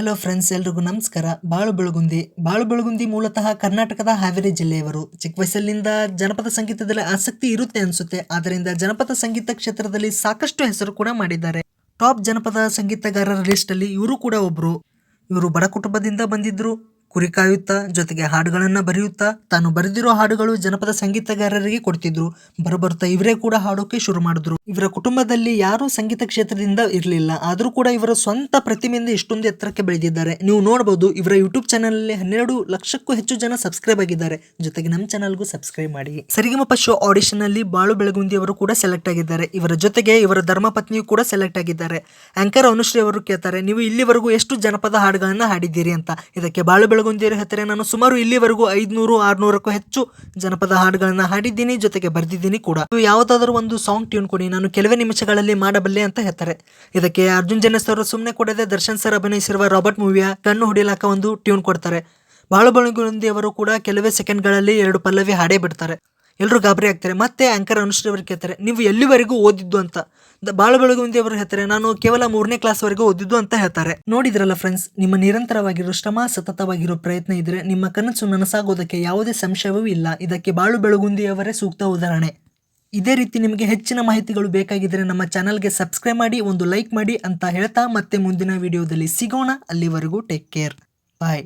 Hello friends ಎಲ್ರಿಗೂ ನಮಸ್ಕಾರ. ಬಾಳು ಬೆಳಗುಂದಿ ಬಾಳು ಬೆಳಗುಂದಿ ಮೂಲತಃ ಕರ್ನಾಟಕದ ಹಾವೇರಿ ಜಿಲ್ಲೆಯವರು. ಚಿಕ್ಕ ವಯಸ್ಸಲ್ಲಿಂದ ಜನಪದ ಸಂಗೀತದಲ್ಲಿ ಆಸಕ್ತಿ ಇರುತ್ತೆ ಅನಿಸುತ್ತೆ. ಆದ್ದರಿಂದ ಜನಪದ ಸಂಗೀತ ಕ್ಷೇತ್ರದಲ್ಲಿ ಸಾಕಷ್ಟು ಹೆಸರು ಕೂಡ ಮಾಡಿದ್ದಾರೆ. ಟಾಪ್ ಜನಪದ ಸಂಗೀತಗಾರರ ಲಿಸ್ಟಲ್ಲಿ ಇವರು ಕೂಡ ಒಬ್ರು. ಇವರು ಬಡ ಕುಟುಂಬದಿಂದ ಬಂದಿದ್ರು. ಕುರಿ ಕಾಯುತ್ತಾ ಜೊತೆಗೆ ಹಾಡುಗಳನ್ನ ಬರೆಯುತ್ತಾ ತಾನು ಬರೆದಿರೋ ಹಾಡುಗಳು ಜನಪದ ಸಂಗೀತಗಾರರಿಗೆ ಕೊಡ್ತಿದ್ರು. ಬರಬರ್ತಾ ಇವರೇ ಕೂಡ ಹಾಡೋಕೆ ಶುರು ಮಾಡಿದ್ರು. ಇವರ ಕುಟುಂಬದಲ್ಲಿ ಯಾರು ಸಂಗೀತ ಕ್ಷೇತ್ರದಿಂದ ಇರಲಿಲ್ಲ. ಆದರೂ ಕೂಡ ಇವರ ಸ್ವಂತ ಪ್ರತಿಮೆಯಿಂದ ಇಷ್ಟೊಂದು ಎತ್ತರಕ್ಕೆ ಬೆಳೆದಿದ್ದಾರೆ. ನೀವು ನೋಡಬಹುದು ಇವರ ಯೂಟ್ಯೂಬ್ ಚಾನಲ್ ಅಲ್ಲಿ ಹನ್ನೆರಡು ಲಕ್ಷಕ್ಕೂ ಹೆಚ್ಚು ಜನ ಸಬ್ಸ್ಕ್ರೈಬ್ ಆಗಿದ್ದಾರೆ. ಜೊತೆಗೆ ನಮ್ಮ ಚಾನಲ್ಗೂ ಸಬ್ಸ್ಕ್ರೈಬ್ ಮಾಡಿ. ಸರಿಗಮಪ ಶೋ ಆಡಿಷನ್ ಅಲ್ಲಿ ಬಾಳು ಬೆಳಗುಂದಿ ಅವರು ಕೂಡ ಸೆಲೆಕ್ಟ್ ಆಗಿದ್ದಾರೆ. ಇವರ ಜೊತೆಗೆ ಇವರ ಧರ್ಮಪತ್ನಿಯು ಕೂಡ ಸೆಲೆಕ್ಟ್ ಆಗಿದ್ದಾರೆ. ಆಂಕರ್ ಅನುಶ್ರೀ ಅವರು ಕೇಳ್ತಾರೆ, ನೀವು ಇಲ್ಲಿವರೆಗೂ ಎಷ್ಟು ಜನಪದ ಹಾಡುಗಳನ್ನ ಹಾಡಿದ್ದೀರಿ? ಅಂತ. ಇದಕ್ಕೆ ಬಾಳು ಬೆಳಗುಂದಿಯವರು ಹೆತ್ತರೆ ನಾನು ಸುಮಾರು ಇಲ್ಲಿವರೆಗೂ ಐದುನೂರು, ಆರ್ನೂರಕ್ಕೂ ಹೆಚ್ಚು ಜನಪದ ಹಾಡುಗಳನ್ನ ಹಾಡಿದ್ದೀನಿ, ಜೊತೆಗೆ ಬರೆದಿದ್ದೀನಿ ಕೂಡ. ನೀವು ಯಾವುದಾದ್ರೂ ಒಂದು ಸಾಂಗ್ ಟ್ಯೂನ್ ಕೊಡಿ, ನಾನು ಕೆಲವೇ ನಿಮಿಷಗಳಲ್ಲಿ ಮಾಡಬಲ್ಲೆ ಅಂತ ಹೇಳ್ತಾರೆ ಇದಕ್ಕೆ ಅರ್ಜುನ್ ಜನಸ್ ಅವರು ಸುಮ್ಮನೆ ಕೊಡದೆ ದರ್ಶನ್ ಸರ್ ಅಭಿನಯಿಸಿರುವ ರಾಬರ್ಟ್ ಮೂವಿಯ ಕಣ್ಣು ಹೊಡಿಲಾಕ ಒಂದು ಟ್ಯೂನ್ ಕೊಡ್ತಾರೆ. ಬಾಳು ಅವರು ಕೂಡ ಕೆಲವೇ ಸೆಕೆಂಡ್ಗಳಲ್ಲಿ ಎರಡು ಪಲ್ಲವಿ ಹಾಡೇ ಬಿಡ್ತಾರೆ. ಎಲ್ಲರೂ ಗಾಬರಿ ಆಗ್ತಾರೆ. ಮತ್ತೆ ಆಂಕರ್ ಅನುಶ್ರೀ ಅವರು ಕೇಳ್ತಾರೆ ನೀವು ಎಲ್ಲಿವರೆಗೂ ಓದಿದ್ದು ಅಂತ? ಬಾಳ ಬೆಳಗುಂದಿ ಅವರು ಹೇಳ್ತಾರೆ, ನಾನು ಕೇವಲ ಮೂರನೇ ಕ್ಲಾಸ್ ವರೆಗೂ ಓದಿದ್ದು ಅಂತ ಹೇಳ್ತಾರೆ. ನೋಡಿದ್ರಲ್ಲ ಫ್ರೆಂಡ್ಸ್ ನಿಮ್ಮ ನಿರಂತರವಾಗಿರೋ ಶ್ರಮ, ಸತತವಾಗಿರೋ ಪ್ರಯತ್ನ ಇದ್ರೆ ನಿಮ್ಮ ಕನಸು ನನಸಾಗೋದಕ್ಕೆ ಯಾವುದೇ ಸಂಶಯವೂ ಇಲ್ಲ. ಇದಕ್ಕೆ ಬಾಳು ಬೆಳಗುಂದಿಯವರೇ ಸೂಕ್ತ ಉದಾಹರಣೆ. ಇದೇ ರೀತಿ ನಿಮಗೆ ಹೆಚ್ಚಿನ ಮಾಹಿತಿಗಳು ಬೇಕಾಗಿದ್ರೆ ನಮ್ಮ ಚಾನಲ್ಗೆ ಸಬ್ಸ್ಕ್ರೈಬ್ ಮಾಡಿ, ಒಂದು ಲೈಕ್ ಮಾಡಿ ಅಂತ ಹೇಳ್ತಾ ಮತ್ತೆ ಮುಂದಿನ ವಿಡಿಯೋದಲ್ಲಿ ಸಿಗೋಣ. ಅಲ್ಲಿವರೆಗೂ ಟೇಕ್ ಕೇರ್ ಬಾಯ್